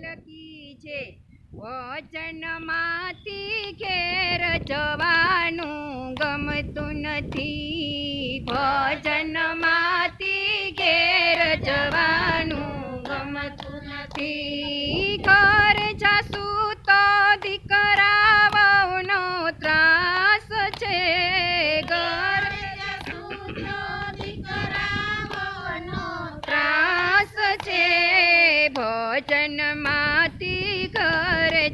કી છે. વચનમાંથી ઘેર જવાનું ગમતું નથી. ભજનમાંથી ઘેર જવાનું ગમતું નથી.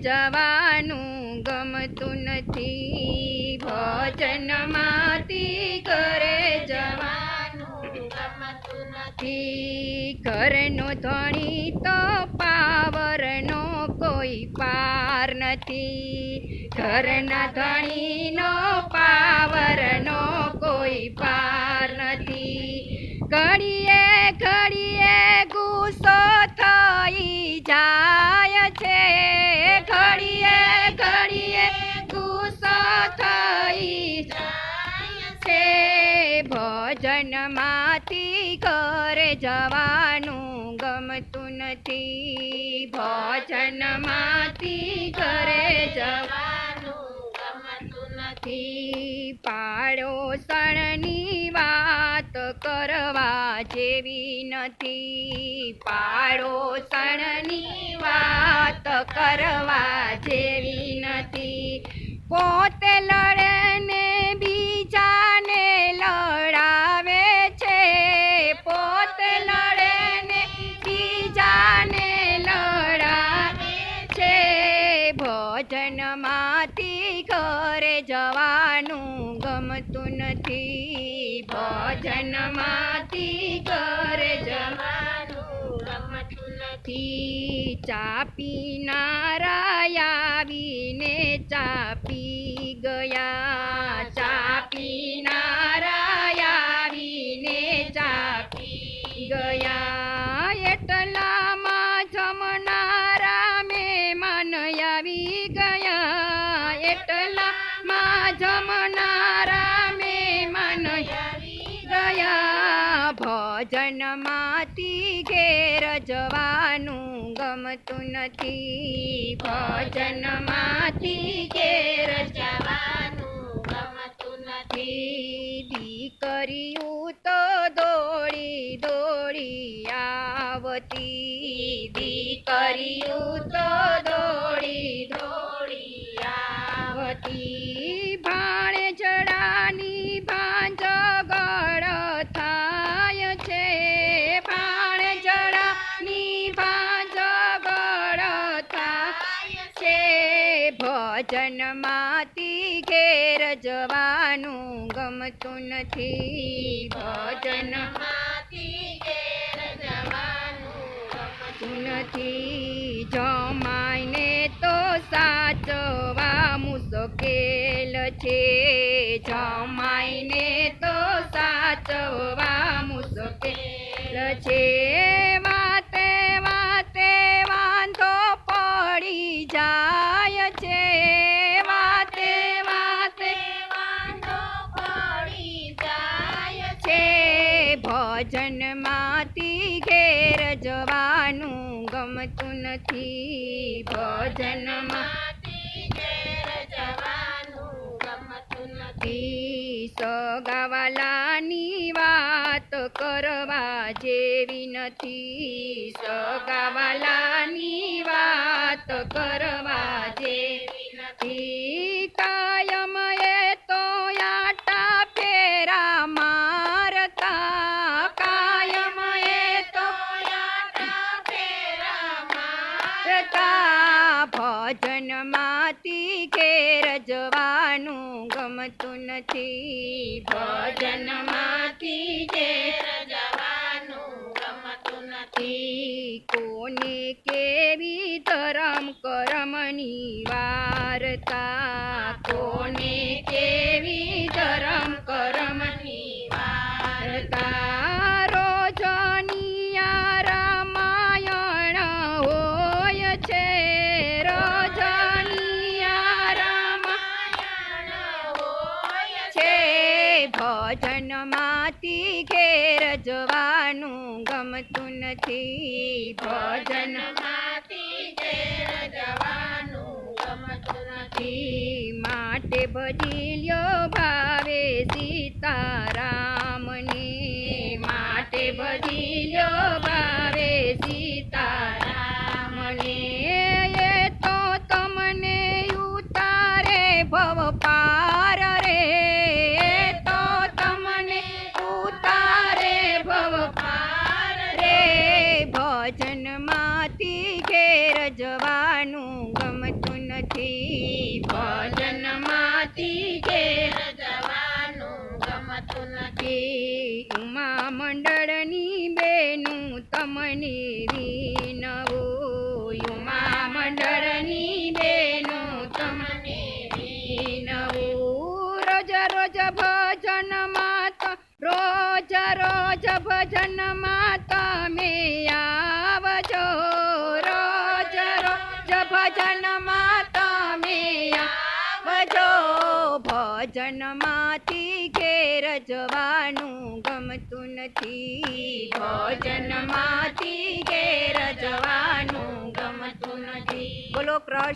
જવાનું ગમતું નથી. ભજનમાંથી ઘરે જવાનું ગમતું નથી. ઘરનો ધણી તો પાવરનો કોઈ પાર નથી. ઘરના ધણીનો પાવરનો કોઈ પાર નથી. ઘડીએ ઘડીએ ભજનમાંથી ઘરે જવાનું ગમતું નથી. ભોજનમાંથી ઘરે જવાનું ગમતું નથી. પાડોશણની વાત કરવા જેવી નથી. પાડોશણની વાત કરવા જેવી નથી. પોતે લડે ભજનમાંથી ઘરે જવાનું ગમતું નથી. ભજનમાંથી ઘરે જવાનું ગમતું નથી. ચાપી નારાયાવીને ચાપી ગયા જવાનું ગમતું નથી. ભજનમાંથી ઘેર જવાનું ગમતું નથી. દીકરીયું તો દોડી દોડી આવતી. દીકરીયું તો દોડી દોડી ભજનમાંથી ઘેર જવાનું ગમતું નથી. ભજનમાંથી ઘેર જવાનું ગમતું નથી. જમાઈને તો સાચવા મુશ્કેલ છે. જમાઈને તો સાચવા મુશ્કેલ છે. છે વાતે વાતે. વાંધો પડી જાય છે ભજનમાંથી ઘેર જવાનું ગમતું નથી. ભજનમાંથી ઘેર ગમતું સગાવાલાની વાત કરવા જેવી નથી. સગાવાલાની વાત કરવા જેવી નથી. કાયમ એ તો આટા ફેરા મારતા. કાયમ એ તો આટા ફેરા મારતા. ભજનમાંથી ઘેર જવાનું ગમતું નથી. ભજનમાંથી ઘેર જવાનું ગમતું નથી. કોને કેવી ધરમ કરમની વાર્તા? કોને કેવી ઘેર જવાનું ગમતું નથી. ભજન માટે ભજી લ્યો ભાવે સીતારામની. માટે ભજી લ્યો ભાવે સીતારામને. એ તો તમને ઉતારે ભવ પાર જવાનું ગમતું નથી. ભજનમાંથી ઘેર જવાનું ગમતું નથી. ઉમા મંડળની બેનું તમને વિનવું ઉમા મંડળની બેનું તમને વિનવું રોજ રોજ ભજનમાં તો, રોજ રોજ ભજનમાં તમે આવજો ભજનમાંથી ઘેર જવાનું ગમતું નથી. ભજનમાંથી ઘેર જવાનું ગમતું નથી. બોલો કૃષ્ણ.